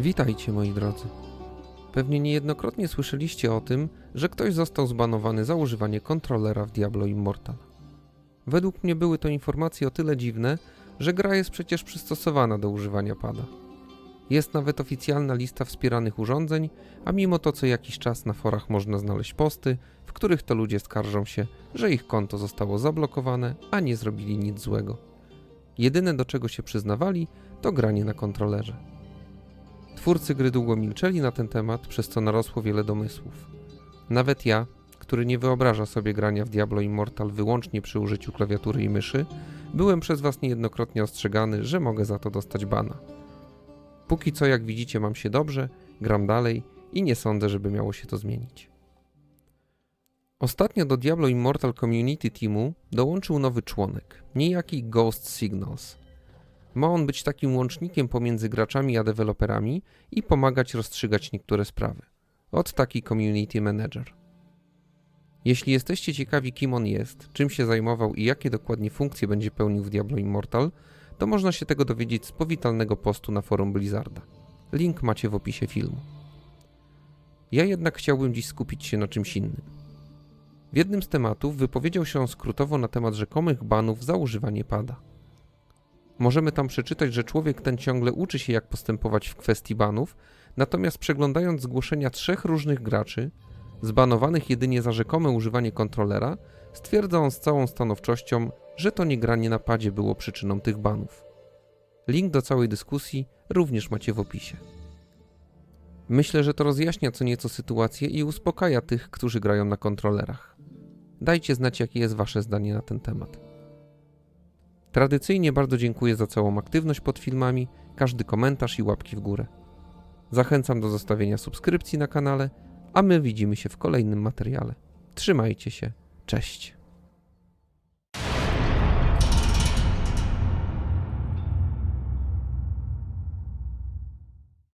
Witajcie moi drodzy. Pewnie niejednokrotnie słyszeliście o tym, że ktoś został zbanowany za używanie kontrolera w Diablo Immortal. Według mnie były to informacje o tyle dziwne, że gra jest przecież przystosowana do używania pada. Jest nawet oficjalna lista wspieranych urządzeń, a mimo to co jakiś czas na forach można znaleźć posty, w których to ludzie skarżą się, że ich konto zostało zablokowane, a nie zrobili nic złego. Jedyne do czego się przyznawali, to granie na kontrolerze. Twórcy gry długo milczeli na ten temat, przez co narosło wiele domysłów. Nawet ja, który nie wyobraża sobie grania w Diablo Immortal wyłącznie przy użyciu klawiatury i myszy, byłem przez was niejednokrotnie ostrzegany, że mogę za to dostać bana. Póki co, jak widzicie, mam się dobrze, gram dalej i nie sądzę, żeby miało się to zmienić. Ostatnio do Diablo Immortal Community Teamu dołączył nowy członek, niejaki Ghost Signals. Ma on być takim łącznikiem pomiędzy graczami a deweloperami i pomagać rozstrzygać niektóre sprawy. Od taki community manager. Jeśli jesteście ciekawi, kim on jest, czym się zajmował i jakie dokładnie funkcje będzie pełnił w Diablo Immortal, to można się tego dowiedzieć z powitalnego postu na forum Blizzarda. Link macie w opisie filmu. Ja jednak chciałbym dziś skupić się na czymś innym. W jednym z tematów wypowiedział się on skrótowo na temat rzekomych banów za używanie pada. Możemy tam przeczytać, że człowiek ten ciągle uczy się, jak postępować w kwestii banów, natomiast przeglądając zgłoszenia trzech różnych graczy, zbanowanych jedynie za rzekome używanie kontrolera, stwierdza on z całą stanowczością, że to nie granie na padzie było przyczyną tych banów. Link do całej dyskusji również macie w opisie. Myślę, że to rozjaśnia co nieco sytuację i uspokaja tych, którzy grają na kontrolerach. Dajcie znać, jakie jest Wasze zdanie na ten temat. Tradycyjnie bardzo dziękuję za całą aktywność pod filmami, każdy komentarz i łapki w górę. Zachęcam do zostawienia subskrypcji na kanale, a my widzimy się w kolejnym materiale. Trzymajcie się, cześć.